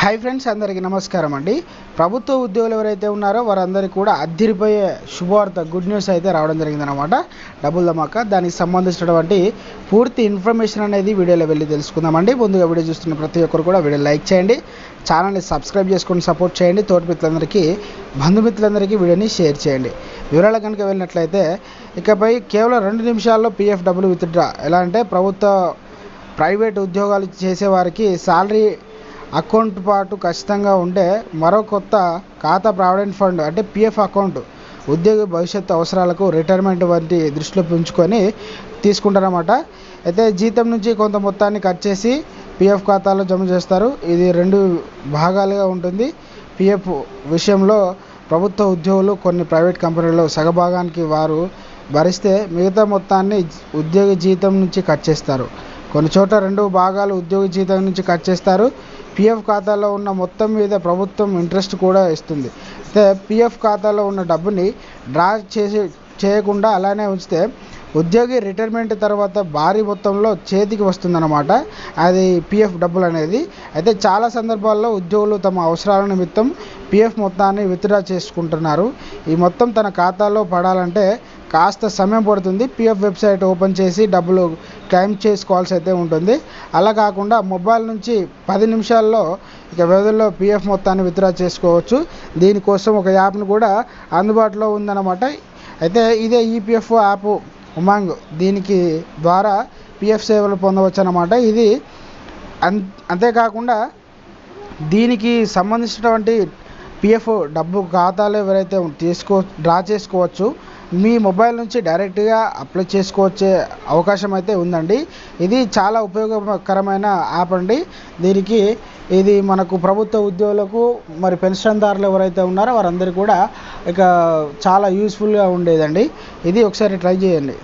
Hi friends అందరికీ నమస్కారం అండి. ప్రభుత్వ ఉద్యోగులు ఎవరైతే ఉన్నారో వారందరికీ కూడా అద్దరిపోయే శుభవార్త గుడ్ న్యూస్ అయితే రావడం జరిగిందనమాట డబుల్ ధమాకా. దానికి సంబంధించినటువంటి పూర్తి ఇన్ఫర్మేషన్ అనేది వీడియోలో వెళ్ళి తెలుసుకుందామండి ముందుగా వీడియో చూస్తున్న ప్రతి ఒక్కరు కూడా వీడియో లైక్ చేయండి. ఛానల్ని సబ్స్క్రైబ్ చేసుకొని సపోర్ట్ చేయండి. తోటి మిత్రులందరికీ బంధుమిత్రులందరికీ వీడియోని షేర్ చేయండి. వివరాల కనుక వెళ్ళినట్లయితే ఇకపై కేవలం రెండు నిమిషాల్లో పీఎఫ్ డబ్బులు విత్డ్రా ఎలా అంటే ప్రభుత్వ ప్రైవేట్ ఉద్యోగాలు చేసేవారికి శాలరీ అకౌంట్ పాటు ఖచ్చితంగా ఉండే మరో కొత్త ఖాతా ప్రావిడెంట్ ఫండ్ అంటే పిఎఫ్ అకౌంట్ ఉద్యోగి భవిష్యత్తు అవసరాలకు రిటైర్మెంట్ వంటి దృష్టిలో ఉంచుకొని తీసుకుంటారన్నమాట. అయితే జీతం నుంచి కొంత మొత్తాన్ని కట్ చేసి పిఎఫ్ ఖాతాలో జమ చేస్తారు. ఇది రెండు భాగాలుగా ఉంటుంది. పిఎఫ్ విషయంలో ప్రభుత్వ ఉద్యోగులు కొన్ని ప్రైవేట్ కంపెనీల్లో సగభాగానికి వారు భరిస్తే మిగతా మొత్తాన్ని ఉద్యోగి జీతం నుంచి కట్ చేస్తారు. కొన్ని చోట్ల రెండు భాగాలు ఉద్యోగి జీతం నుంచి కట్ చేస్తారు. పిఎఫ్ ఖాతాలో ఉన్న మొత్తం మీద ప్రభుత్వం ఇంట్రెస్ట్ కూడా ఇస్తుంది. అయితే పిఎఫ్ ఖాతాలో ఉన్న డబ్బుని డ్రా చేసి చేయకుండా అలానే ఉంచితే ఉద్యోగి రిటైర్మెంట్ తర్వాత భారీ మొత్తంలో చేతికి వస్తుందన్నమాట. అది పిఎఫ్ డబ్బులు అనేది. అయితే చాలా సందర్భాల్లో ఉద్యోగులు తమ అవసరాల నిమిత్తం పిఎఫ్ మొత్తాన్ని విత్డ్రా చేసుకుంటున్నారు. ఈ మొత్తం తన ఖాతాలో పడాలంటే కాస్త సమయం పడుతుంది. పిఎఫ్ వెబ్సైట్ ఓపెన్ చేసి డబ్బులు క్లెయిమ్ చేసుకోవాల్సి అయితే ఉంటుంది. అలా కాకుండా మొబైల్ నుంచి పది నిమిషాల్లో ఇక వ్యవధిలో పిఎఫ్ మొత్తాన్ని విత్డ్రా చేసుకోవచ్చు. దీనికోసం ఒక యాప్ను కూడా అందుబాటులో ఉందన్నమాట. అయితే ఇదే ఈపీఎఫ్ యాప్ ఉమాంగ్ దీనికి ద్వారా పిఎఫ్ సేవలు పొందవచ్చు అన్నమాట ఇది అన్ అంతేకాకుండా దీనికి సంబంధించినటువంటి పిఎఫ్ డబ్బు ఖాతాలు ఎవరైతే తీసుకో డ్రా చేసుకోవచ్చు మీ మొబైల్ నుంచి డైరెక్ట్గా అప్లై చేసుకోవచ్చే అవకాశం అయితే ఉందండి. ఇది చాలా ఉపయోగకరమైన యాప్ అండి. దీనికి ఇది మనకు ప్రభుత్వ ఉద్యోగులకు మరి పెన్షన్దారులు ఎవరైతే ఉన్నారో వారందరూ కూడా ఇక చాలా యూస్ఫుల్గా ఉండేదండి. ఇది ఒకసారి ట్రై చేయండి.